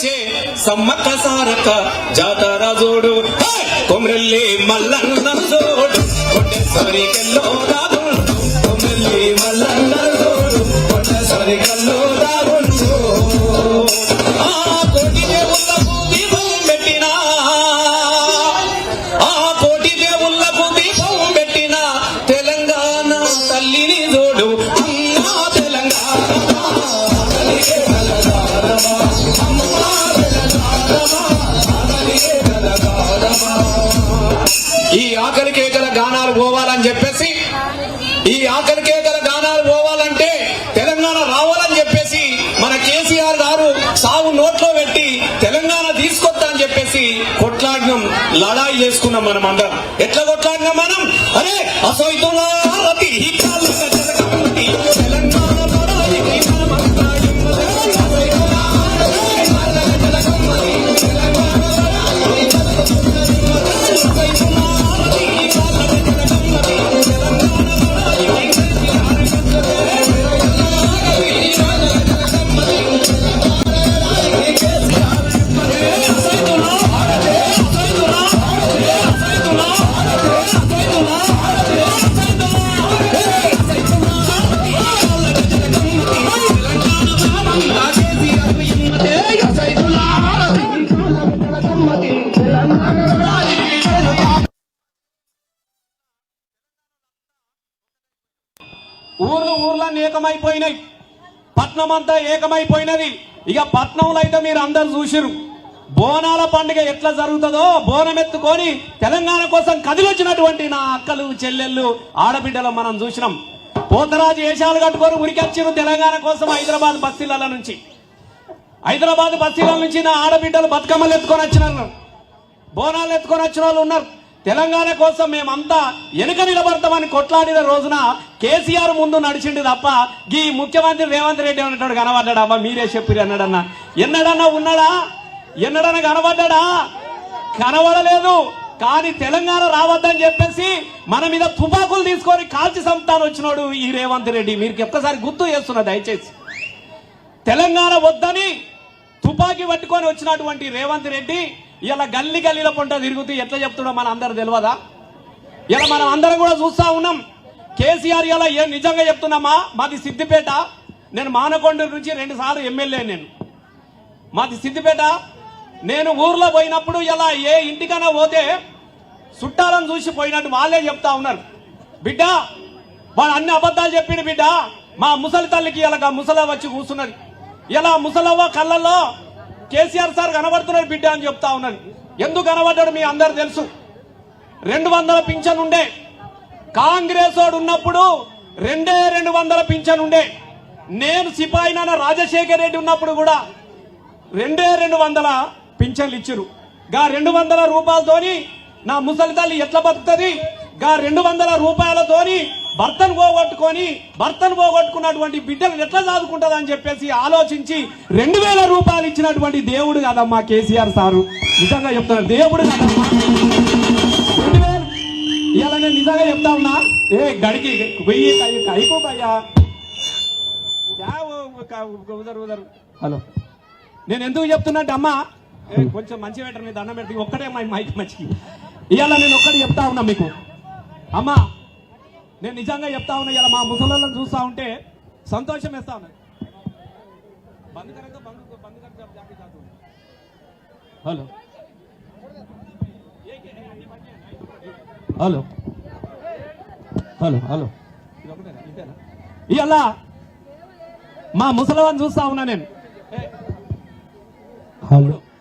వచ్చే సమ్మక్క సారక్క జాతర జోడు. కొమ్రెల్లి మల్లన్న జోడు. కొట్టేసరి కల్లో రాదు. కొమ్రెల్లి మల్లన్న జోడు. కొట్టేసరి కల్లో చేసుకున్నాం మనం అందరం ఎట్లా కొట్లాడినాం మనం? అరే అసోయితులా ఊర్లు ఊర్లన్నీ ఏకమైపోయినాయి. పట్నం అంతా ఏకమైపోయినది. ఇక పట్నంలో అయితే మీరు అందరు చూసిరు బోనాల పండుగ ఎట్లా జరుగుతుందో బోనం ఎత్తుకొని తెలంగాణ కోసం కదిలొచ్చినటువంటి నా అక్కలు చెల్లెళ్ళు ఆడబిడ్డలు మనం చూసినాం. పోతరాజు వేషాలు కట్టుకొని ఉరికొచ్చిరు తెలంగాణ కోసం హైదరాబాద్ బస్తీల నుంచి. హైదరాబాద్ బస్తీల నుంచి నా ఆడబిడ్డలు బతుకమ్మలు ఎత్తుకొని వచ్చిన బోనాలు ఎత్తుకొని వచ్చిన వాళ్ళు ఉన్నారు. తెలంగాణ కోసం మేమంతా వెనుక నిలబడతామని కొట్లాడిన రోజున కేసీఆర్ ముందు నడిచిండు తప్ప ఈ ముఖ్యమంత్రి రేవంత్ రెడ్డి అన్నట్టు కనబడ్డాడు? అమ్మా మీరే చెప్పిరు అన్నాడన్నా. ఎన్నడన్నా ఉన్నాడా? ఎన్నడన్నా కనబడ్డాడా? కనబడలేదు. కానీ తెలంగాణ రావద్దని చెప్పేసి మన మీద తుపాకులు తీసుకొని కాల్చి సంతానం వచ్చినాడు ఈ రేవంత్ రెడ్డి. మీరు ఒక్కసారి గుర్తు చేస్తున్నా దయచేసి. తెలంగాణ వద్దని తుపాకీ పట్టుకొని వచ్చినటువంటి రేవంత్ రెడ్డి ఇలా గల్లీ గల్లీల పంట తిరుగుతూ ఎట్లా చెప్తున్నా మన అందరు తెలియదా? ఇలా మనం అందరం కూడా చూస్తా ఉన్నాం. కేసీఆర్ ఇలా ఏ నిజంగా చెప్తున్నామా? మాది సిద్దిపేట. నేను మానకొండ నుంచి రెండు సార్లు ఎమ్మెల్యే నేను. మాది సిద్దిపేట. నేను ఊర్లో పోయినప్పుడు ఇలా ఏ ఇంటికైనా పోతే చుట్టాలను చూసి పోయినట్టు వాళ్ళే చెప్తా ఉన్నారు. బిడ్డ వాడు అన్ని అబద్ధాలు చెప్పిండు బిడ్డ. మా ముసలి తల్లికి ఇలా ముసలవ్వ వచ్చి కూర్చున్నది. ఇలా ముసలవ్వ కళ్ళల్లో కేసీఆర్ సార్ కనబడుతున్నాడు బిడ్డ అని చెప్తా ఉన్నాను ఎందుకు కనబడ్డాడు మీ అందరు తెలుసు. రెండు వందల పింఛన్ ఉండే. కాంగ్రెస్ వాడు ఉన్నప్పుడు రెండే రెండు వందల పింఛన్ ఉండే. నేను సిపాయిన రాజశేఖర్ రెడ్డి ఉన్నప్పుడు కూడా రెండే రెండు వందల పింఛన్లు ఇచ్చిరు. గా రెండు వందల రూపాయలతోని నా ముసలి తల్లి ఎట్లా బతుకుతుంది? గా రెండు వందల రూపాయలతోని భర్తను పోగొట్టుకొని భర్తను పోగొట్టుకున్నటువంటి బిడ్డలు ఎట్లా చదువుకుంటుంది అని చెప్పేసి ఆలోచించి రెండు వేల రూపాయలు ఇచ్చినటువంటి దేవుడు కాదమ్మా కేసీఆర్ సారు. నిజంగా చెప్తున్నారు దేవుడు కాదమ్మా. ఇలా నేను నిజంగా చెప్తా ఉన్నా. ఏ గడికి వెయ్యి కైకోకయ్యా ఉదరు ఉదరు. హలో. నేను ఎందుకు చెప్తున్నట్టు అమ్మా కొంచెం మంచి పెట్టరు మీద దండం పెట్టి ఒక్కటే మా మైకి మంచి ఇవాళ నేను ఒక్కటి చెప్తా ఉన్నా మీకు. అమ్మా నేను నిజంగా చెప్తా ఉన్నా ఇలా మా ముసలి చూస్తూ ఉంటే సంతోషం వేస్తా హలో. హలో. Hello hello. ఇలా మా ముసలి చూస్తా ఉన్నా నేను.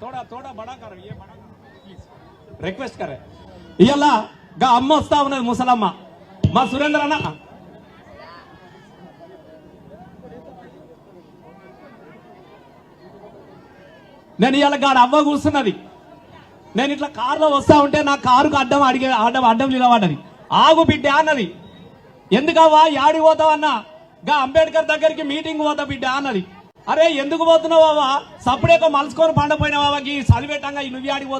తోడా తోడా రిక్వెస్ట్ కరే. ఇలా గా అమ్మ వస్తా ఉన్నది ముసలమ్మ. మా సురేంద్ర అన్న. నేను ఇవాళ గాడు అవ్వ కూర్చున్నది. నేను ఇట్లా కారులో వస్తా ఉంటే నా కారుకు అడ్డం అడిగే అడ్డం అడ్డం నిలబడ్డది. ఆగు బిడ్డ అన్నది. ఎందుకవ్వా యాడి పోతావన్నా గా అంబేద్కర్ దగ్గరికి మీటింగ్ పోతా బిడ్డ అన్నది. అరే ఎందుకు పోతున్నావా సప్పుడేకో మలుసుకొని పండపోయినావా ఈ నువ్వు యాడికి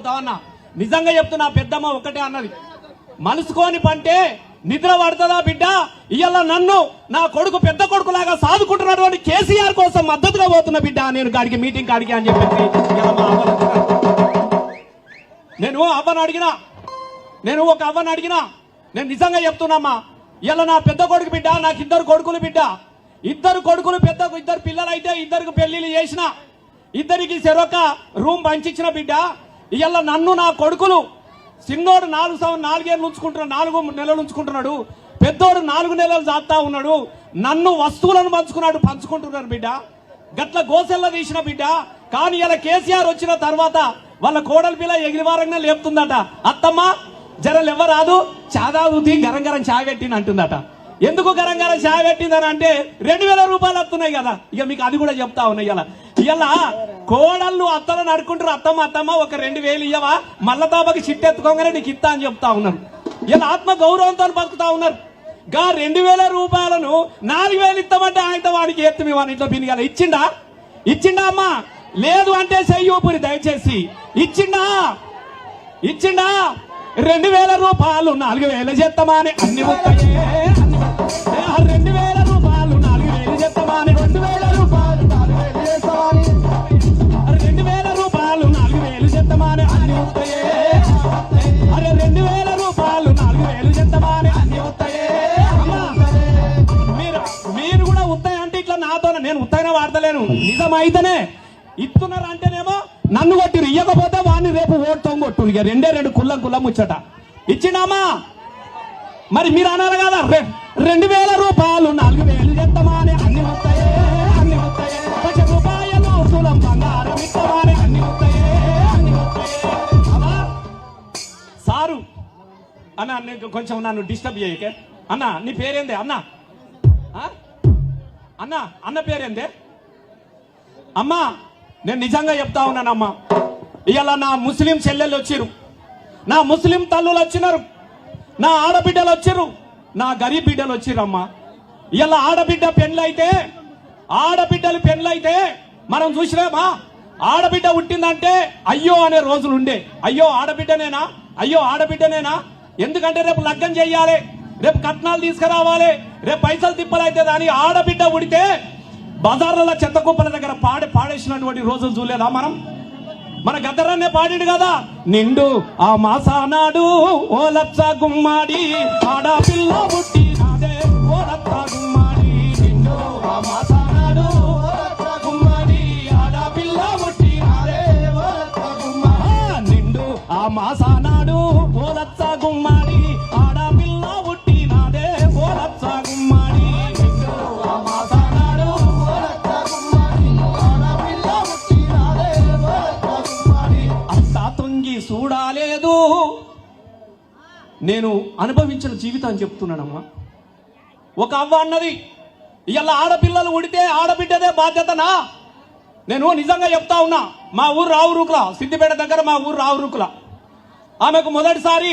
నిజంగా చెప్తున్నా పెద్దమ్మ ఒక్కటే అన్నది. మలుసుకొని పంటే నిద్ర పడుతుందా బిడ్డ? ఇవాళ నన్ను నా కొడుకు పెద్ద కొడుకులాగా సాదుకుంటున్నటువంటి కేసీఆర్ కోసం మద్దతుగా పోతున్న బిడ్డ. నేను కాడికి మీటింగ్ కాడికి అని చెప్పేసి అవ్వను నేను అవ్వను అడిగినా. నేను ఒక అవ్వను అడిగినా. నేను నిజంగా చెప్తున్నామ్మా. ఇలా నా పెద్ద కొడుకు బిడ్డ నాకు ఇద్దరు కొడుకులు బిడ్డ. ఇద్దరు కొడుకులు పెద్ద ఇద్దరు పిల్లలు అయితే ఇద్దరికి పెళ్ళిళ్ళు చేసిన. ఇద్దరికి సెరొక రూమ్ పంచిచ్చిన బిడ్డ. ఇలా నన్ను నా కొడుకులు చిన్నోడు నాలుగు సంవత్సరం నాలుగేళ్ళు ఉంచుకుంటున్నాడు నాలుగు నెలలు ఉంచుకుంటున్నాడు. పెద్దోడు నాలుగు నెలలు జాతా ఉన్నాడు. నన్ను వస్తువులను పంచుకున్నాడు పంచుకుంటున్నాడు బిడ్డ. గట్ల గోసెల్ల తీసిన బిడ్డ. కానీ ఇలా కేసీఆర్ వచ్చిన తర్వాత వాళ్ళ కోడల పిల్ల ఎగిరివారంగా లేపుతుందట. అత్తమ్మ జరలు ఎవరాదు చాదాదుతి గరం గరం చాయ్ పెట్టిన అంటుందట. ఎందుకు గరం గరం చాయ్ పెట్టిందని అంటే రెండు వేల రూపాయలు వస్తున్నాయి కదా. ఇక మీకు అది కూడా చెప్తా ఉన్నాయి ఇలా ఇలా కోడళ్ళు అత్తలను నడుకుంటారు అత్తమ్మ అత్తమ్మ ఒక రెండు వేలు ఇయ్యవా? మల్ల తాపకి చిట్టెత్తుకోగానే నీకు ఇస్తా అని చెప్తా ఉన్నారు. ఇలా ఆత్మ గౌరవంతో బతుకుతా ఉన్నారు. గా రెండు వేల రూపాయలను నాలుగు వేలు ఇస్తామంటే ఆయనతో వాడికి ఎత్తు మీ వాడి ఇంట్లో పినిగాల ఇచ్చిండా? ఇచ్చిండా అమ్మా? లేదు అంటే చెయ్యూపురి దయచేసి. ఇచ్చిండా? ఇచ్చిండా? రెండు వేల రూపాయలు నాలుగు వేల చేస్తామా అని అన్ని ముక్కయే. రెండు వేల రూపాయలు నాలుగు వేలు చెత్తమాని రెండు వేల రూపాయలు నాలుగు వేలు చేస్తామని. రెండు వేల రూపాయలు నాలుగు వేలు చెత్తమాని అన్ని ముక్కయే అరే రెండు వేల రూపాయలు నాలుగు వేలు చెత్తమాని అన్ని ముక్కయే మీరు మీరు కూడా ఉత్తయం అంటే ఇట్లా నాతో నేను ఉత్తైన వాడతలేను. నిజం అయితేనే ఇస్తున్నారు అంటేనేమో నన్ను కొట్టిరు. ఇయ్యకపోతే వాడిని రేపు ఓటు కొట్టు ఇక రెండే రెండు కుల్లం కుల్లం ముచ్చట. ఇచ్చిండామా మరి మీరు అన్నారు కదా. రెండు వేల రూపాయలు నాలుగు వేలు చెప్తామా అని అన్ని వస్తాయే అన్ని వస్తాయే. లక్ష రూపాయలు తులం బంగారం ఇస్తామా అని అన్ని వస్తాయే అన్ని వస్తాయే. సారు అన్న నేను కొంచెం నన్ను డిస్టర్బ్ చేయకే అన్న నీ పేరేంది? అన్న. అన్న అన్న పేరేంది? అమ్మా నేను నిజంగా చెప్తా ఉన్నానమ్మా. ఇవాళ నా ముస్లిం చెల్లెళ్ళు వచ్చిరు నా ముస్లిం తల్లులు వచ్చినారు. నా ఆడబిడ్డలు వచ్చారు నా గరీబ్ బిడ్డలు వచ్చిరమ్మా ఇలా ఆడబిడ్డ పెళ్ళైతే ఆడబిడ్డలు పెళ్ళైతే మనం చూసినామా? ఆడబిడ్డ పుట్టిందంటే అయ్యో అనే రోజులు ఉండే అయ్యో ఆడబిడ్డనేనా? అయ్యో ఆడబిడ్డనేనా? ఎందుకంటే రేపు లగ్గం చేయాలి రేపు కట్నాలు తీసుకురావాలి రేపు పైసలు తిప్పలైతే దాని ఆడబిడ్డ ఉడితే బజార్లలో చెత్త కుప్పల దగ్గర పాడే పాడేసినటువంటి రోజులు చూడలేదా మనం? మన గద్దరాన్నే పాడాడు కదా. నిండు ఆ మాసానాడు ఓ లచ్చ గుమ్మాడి ఆడపిల్ల పుట్టి నాదే ఓ లచ్చ గుమ్మాడి. నిండు ఆ మాసానాడు నేను అనుభవించిన జీవితాన్ని చెప్తున్నానమ్మా ఒక అవ్వ అన్నది ఇవాళ ఆడపిల్లలు ఉడితే ఆడబిడ్డదే బాధ్యతనా? నేను నిజంగా చెప్తా ఉన్నా మా ఊరు రావురుకుల సిద్దిపేట దగ్గర మా ఊరు రావురుకుల. ఆమెకు మొదటిసారి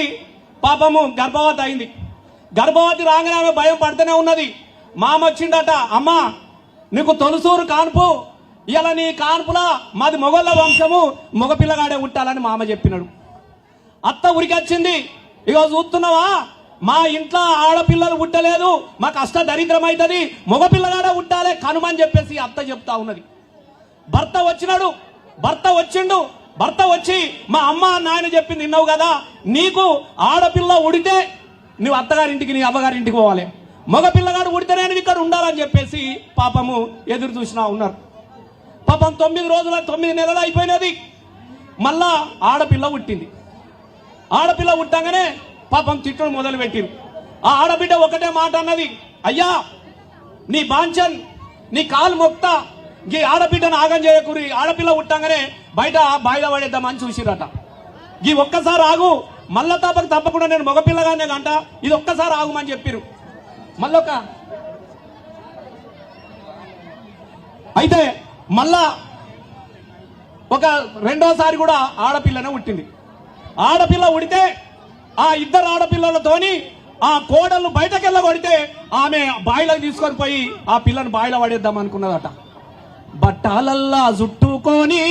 పాపము గర్భవతి అయింది. గర్భవతి రాగానే ఆమె భయం పడుతూనే ఉన్నది. మామ వచ్చిండట అమ్మా నీకు తొలుసూరు కాన్పు ఇలా నీ కాన్పులా మాది మొగళ్ళ వంశము మగపిల్లగాడే ఉంటాలని మామ చెప్పినాడు. అత్త ఉరికొచ్చింది ఇగో చూస్తున్నావా? మా ఇంట్లో ఆడపిల్లలు పుట్టలేదు మా కష్ట దరిద్రం అవుతుంది మగపిల్లగాడే ఉండాలి కనుమని చెప్పేసి అత్త చెప్తా ఉన్నది. భర్త వచ్చినాడు భర్త వచ్చిండు భర్త వచ్చి మా అమ్మ నాయన చెప్పింది విన్నావు కదా? నీకు ఆడపిల్ల ఉడితే నువ్వు అత్తగారింటికి నీ అవ్వగారింటికి పోవాలి. మగపిల్లగాడు ఉడితే ఉడితేనే ఇక్కడ ఉండాలని చెప్పేసి పాపము ఎదురు చూసినా ఉన్నారు. పాపం తొమ్మిది రోజుల తొమ్మిది నెలలు అయిపోయినది. మళ్ళా ఆడపిల్ల పుట్టింది. ఆడపిల్ల పుట్టంగానే పాపం తిట్టడం మొదలు పెట్టింది ఆ ఆడబిడ్డ ఒకటే మాట అన్నది అయ్యా నీ బాంచన్ నీ కాలు మొక్త ఈ ఆడబిడ్డను ఆగం చేయకూరి ఆడపిల్ల పుట్టంగానే బయట బాయిల పడేద్దామని చూసిరట ఈ ఒక్కసారి ఆగు మళ్ళా తప్పక తప్పకుండా నేను మగపిల్లగానే కంట ఇది ఒక్కసారి ఆగుమని చెప్పిరు మళ్ళొక అయితే మళ్ళా ఒక రెండోసారి కూడా ఆడపిల్లనే పుట్టింది. ఆడపిల్ల ఉడితే ఆ ఇద్దరు ఆడపిల్లలతోని ఆ కోడలు బయటకెళ్ళ కొడితే ఆమె బాయిలకు తీసుకొని పోయి ఆ పిల్లను బాయిలో పడేద్దాం అనుకున్నదట. బట్టాలల్లా చుట్టుకొని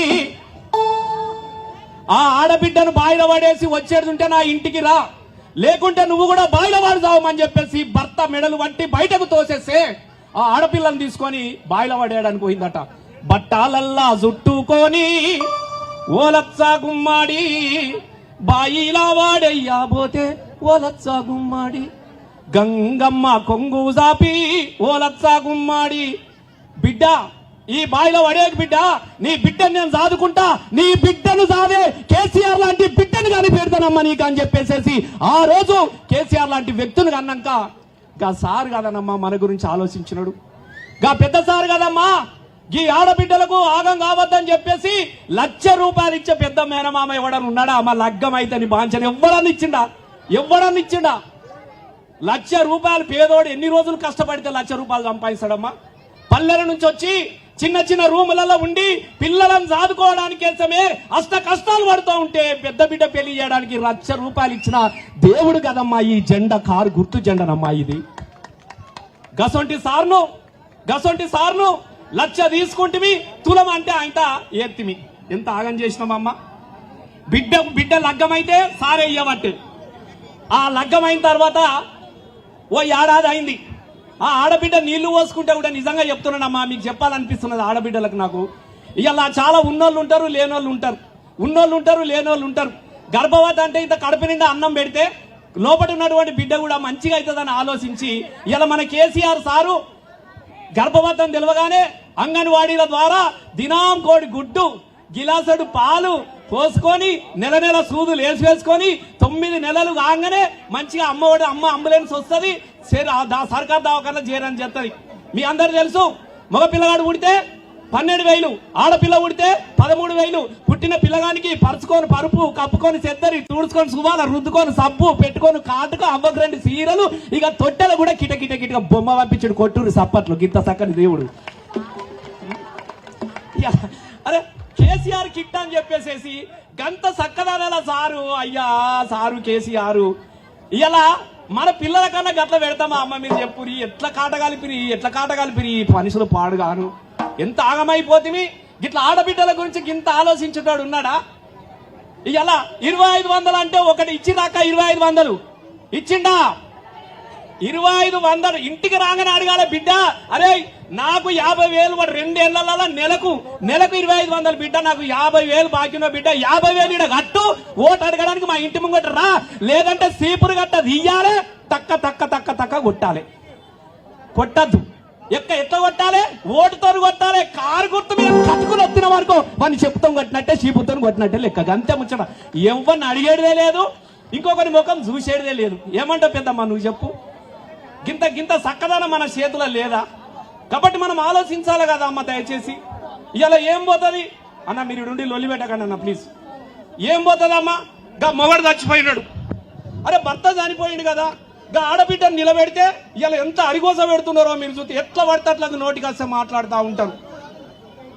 ఆ ఆడబిడ్డను బాయిలో పడేసి వచ్చేది ఉంటే నా ఇంటికి రా. లేకుంటే నువ్వు కూడా బాయిల పడదావమని చావమని చెప్పేసి భర్త మెడలు వంటి బయటకు తోసేస్తే ఆ ఆడపిల్లని తీసుకొని బాయిల పడేయడానికి పోయిందట. బట్టాలల్లా జుట్టుకొని ఓలచ్చా గుమ్మాడి బాయిలా వాడయ్యా పోతే ఓలచ్చా గుమ్మాడి. గంగమ్మ కొంగు జాపి ఓలచ్చా గుమ్మాడి. బిడ్డ ఈ బాయిలో పడేకి బిడ్డ నీ బిడ్డను నేను సాదుకుంటా నీ బిడ్డను సాదే కేసీఆర్ లాంటి బిడ్డను కానీ పెడతానమ్మా నీకు అని చెప్పేసేసి ఆ రోజు కేసీఆర్ లాంటి వ్యక్తులు కన్నాక గా సార్ కదనమ్మా మన గురించి ఆలోచించినాడు. గా పెద్ద సార్ కదమ్మా ఈ ఆడబిడ్డలకు ఆగం కావద్దని చెప్పేసి లక్ష రూపాయలు ఇచ్చే పెద్ద మేనమామ ఎవడని ఉన్నాడా? మా లగ్గం అయితే నీ బాంచని ఎవ్వడని ఇచ్చిండా? ఎవ్వడని ఇచ్చిండా? లక్ష రూపాయలు పేదోడు ఎన్ని రోజులు కష్టపడితే లక్ష రూపాయలు సంపాదిస్తాడమ్మా? పల్లెల నుంచి వచ్చి చిన్న చిన్న రూములలో ఉండి పిల్లలను సాదుకోవడానికి కోసమే అష్ట కష్టాలు పడుతూ ఉంటే పెద్ద బిడ్డ పెళ్ళి చేయడానికి లక్ష రూపాయలు ఇచ్చిన దేవుడు కదమ్మా ఈ జెండా కారు గుర్తు జెండనమ్మా ఇది. గసొంటి సార్ను గసొంటి సార్ను. లక్ష తీసుకుంటివి తులం అంటే ఆయన ఏత్తిమి ఎంత ఆగం చేసినామమ్మా బిడ్డ బిడ్డ లగ్గమైతే సారే ఇయ్యమంటే. ఆ లగ్గమైన తర్వాత ఓ ఏడాది అయింది. ఆ ఆడబిడ్డ నీళ్ళు పోసుకుంటే కూడా నిజంగా చెప్తున్నానమ్మా మీకు చెప్పాలనిపిస్తున్నది ఆడబిడ్డలకు నాకు. ఇలా చాలా ఉన్నోళ్ళు ఉంటారు లేనోళ్ళు ఉంటారు. ఉన్నోళ్ళు ఉంటారు లేనోళ్ళు ఉంటారు. గర్భవతి అంటే ఇంత కడప నిండా అన్నం పెడితే లోపల ఉన్నటువంటి బిడ్డ కూడా మంచిగా అవుతుందని ఆలోచించి ఇలా మన కేసీఆర్ సారు గర్భవతం తెలవగానే అంగన్వాడీల ద్వారా దినాం కోడి గుడ్డు గిలాసడు పాలు పోసుకొని నెల నెల సూదులు వేసి వేసుకొని తొమ్మిది నెలలు కాగానే మంచిగా అమ్మఒడి అమ్మ అంబులెన్స్ వస్తుంది. సర్కార్ దవాఖాన చేరని చెప్తుంది. మీ అందరు తెలుసు మగ పిల్లగాడు పుడితే పన్నెండు వేలు. ఆడపిల్ల పుడితే పదమూడు వేలు. పుట్టిన పిల్లగానికి పరుచుకొని పరుపు కప్పుకొని చెద్దరి తుడుచుకొని సువాల రుద్దుకొని సబ్బు పెట్టుకొని కాటుకు రెండు సీరలు. ఇక తొట్టెలు కూడా కిట కిట కిట బొమ్మ పంపించుడు కొట్టుడు సప్పట్లు. గిత్త సక్కని దేవుడు. యా, అరే కేసీఆర్ కిట్ అని చెప్పేసేసి గంత సక్కదానాల సారు. అయ్యా సారు కేసీఆర్. ఇలా మన పిల్లల కన్నా గట్ల పెడతామా? అమ్మ మీరు చెప్పురి ఎట్లా కాటగాలిపిరి? ఎట్లా కాటగాలిపిరి? కలిపిరి మనుషులు పాడుగాను ఎంత ఆగమైపోతివి గిట్ల ఆడబిడ్డల గురించి గింత ఆలోచించేటాడు ఉన్నాడా? ఇలా ఇరవై ఐదు వందలు అంటే ఒకటి ఇచ్చిందాక ఇరవై ఐదు వందలు. ఇచ్చిండా? ఇరవై ఐదు వందలు. ఇంటికి రాగానే అడగాల బిడ్డ అరే నాకు యాభై వేలు వాడు రెండేళ్ళలో నెలకు నెలకు ఇరవై ఐదు వందలు బిడ్డ నాకు యాభై వేలు బాకీ బిడ్డ యాభై వేలు ఇక్కడ కట్టు ఓటు అడగడానికి మా ఇంటి ముంగట రా. లేదంటే సీపురు గట్ట తీయాలి తక్క తక్క తక్క తక్క కొట్టాలి. కొట్టద్దు. ఎక్క ఎట్లా కొట్టాలి? ఓటుతో కొట్టాలి. కారు గుర్తు మీద కట్టుకుని వచ్చిన వరకు వాడిని చెప్తాం కొట్టినట్టే చీపుతో కొట్టినట్టే లెక్క. అంతే ముచ్చట. ఎవరిని అడిగేదే లేదు ఇంకొకరి ముఖం చూసేదే లేదు. ఏమంటావు పెద్దమ్మా నువ్వు చెప్పు. గింత గింత చక్కదనం మన చేతిలో లేదా? కాబట్టి మనం ఆలోచించాలి కదా అమ్మ దయచేసి. ఇలా ఏం పోతుంది? అన్న మీరు నుండి లొల్లి పెట్టకండి అన్న ప్లీజ్. ఏం పోతుంది అమ్మా గా మొగడు చచ్చిపోయినాడు. అరే భర్త చనిపోయిండు కదా. గా ఆడబిడ్డను నిలబెడితే ఇలా ఎంత అరిగోస పెడుతున్నారో మీరు చూస్తే ఎట్లా పడితే అట్లా నోటికి వస్తే మాట్లాడుతూ ఉంటారు.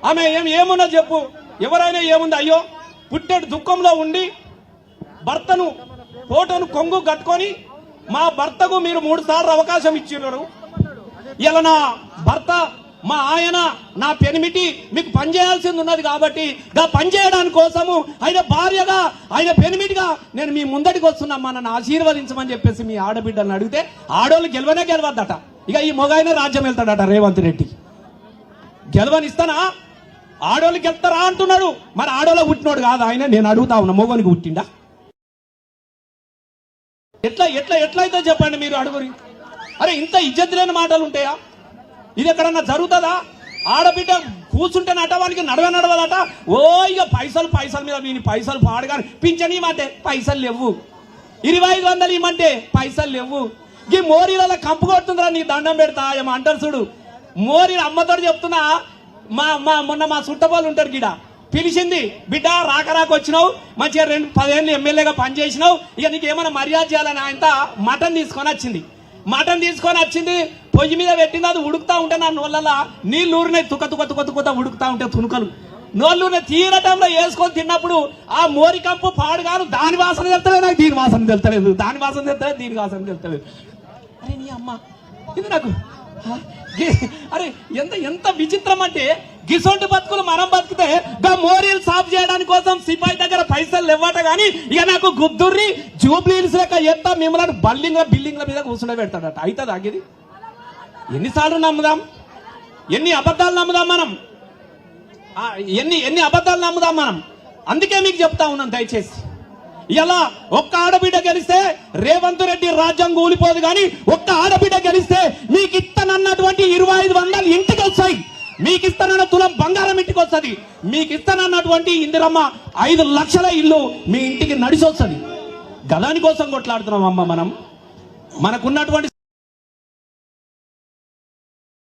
ఆమె ఏం ఏమున్నా చెప్పు. ఎవరైనా ఏముంది? అయ్యో పుట్టెడు దుఃఖంలో ఉండి భర్తను ఫోటోను కొంగు కట్టుకొని మా భర్తకు మీరు మూడు సార్లు అవకాశం ఇచ్చినారు. ఇలా నా భర్త మా ఆయన నా పెనిమిటి మీకు పనిచేయాల్సింది ఉన్నది కాబట్టి గా పనిచేయడానికి కోసము ఆయన భార్యగా ఆయన పెనిమిటిగా నేను మీ ముందటికి వస్తున్నామ్మా నన్ను ఆశీర్వదించమని చెప్పేసి మీ ఆడబిడ్డలను అడిగితే ఆడోళ్ళు గెలవనే గెలవద్దట. ఇక ఈ మొగైన రాజ్యం వెళ్తాడట రేవంత్ రెడ్డి. గెలవనిస్తానా? ఆడోళ్ళు వెళ్తారా అంటున్నాడు. మరి ఆడోళ్ళ పుట్టినోడు కాదు ఆయన నేను అడుగుతా ఉన్నా మొగోనికి పుట్టిండా? ఎట్లా ఎట్లా ఎట్లా అయితే చెప్పండి మీరు అడుగురి అరే ఇంత ఇజ్జత్ లేని మాటలు ఉంటాయా? ఇది ఎక్కడన్నా జరుగుతుందా? ఆడబిడ్డ కూర్చుంటే నటవానికి నడవ నడవదట. ఓ ఇక పైసలు పైసల మీద వీని పైసలు పాడగాని పింఛని ఇవ్వమంటే పైసలు లేవు. ఇరవై ఐదు వందలు ఇమ్మంటే పైసలు లేవు. ఈ మోరీల కంపు కొడుతుందిరా నీ దండం పెడతా ఏమో అంటారు చూడు. మోరీ అమ్మతో చెప్తున్నా మా మా మొన్న మా చుట్టపోలు ఉంటారు గిడ. పిలిచింది బిడ్డ రాక రాక వచ్చినావు. మంచిగా రెండు పదిహేను ఎమ్మెల్యేగా పనిచేసినావు. ఇక నీకు ఏమైనా మర్యాద చేయాలని ఆయన మటన్ తీసుకొని వచ్చింది. మటన్ తీసుకొని వచ్చింది పొయ్యి మీద పెట్టింది అది ఉడుకుతా ఉంటే నా నోళ్ళ నీళ్ళు ఊరినాయి తుక తుక తుక తుక ఉడుకుతా ఉంటే తునుకలు నోళ్ళునే తీరటంలో వేసుకొని తిన్నప్పుడు ఆ మోరి కంపు పాడుగాను దాని వాసన తెలుతలేదు నాకు దీని వాసన తెలుతలేదు దాని వాసన తెలుతలేదు దీని వాసన తెలుతలేదు. అరే నీ అమ్మ ఇది నాకు? అరే ఎంత ఎంత విచిత్రం అంటే గిసొంటి బతుకులు మనం బతికితే గా మోరీలు సాఫ్ చేయడానికి కోసం సిపాయి దగ్గర పైసలు ఇవ్వట కానీ ఇక నాకు గుద్దుర్రి జూబ్లీస్ లెక్క ఎంత మిమ్మల్ని బల్లింగ్ బిల్డింగ్ల మీద కూర్చుండ పెడతాడట. అయితే ఆగిది ఎన్నిసార్లు నమ్ముదాం? ఎన్ని అబద్ధాలు నమ్ముదాం మనం? ఎన్ని ఎన్ని అబద్ధాలు నమ్ముదాం మనం? అందుకే మీకు చెప్తా ఉన్నాను దయచేసి. ఇలా ఒక్క ఆడబిడ్డ గెలిస్తే రేవంత్ రెడ్డి రాజ్యం కూలిపోదు కానీ ఒక్క ఆడబిడ్డ గెలిస్తే మీకు ఇత్తనన్నటువంటి ఇరవై ఐదు వందలు ఇంటికి వస్తాయి. మీకు ఇస్తానన్న తులం బంగారం ఇంటికి వస్తుంది. మీకు ఇస్తానన్నటువంటి ఇందిరమ్మ ఐదు లక్షల ఇల్లు మీ ఇంటికి నడిచి వస్తుంది గదాని కోసం కొట్లాడుతున్నాం అమ్మ మనం. మనకున్నటువంటి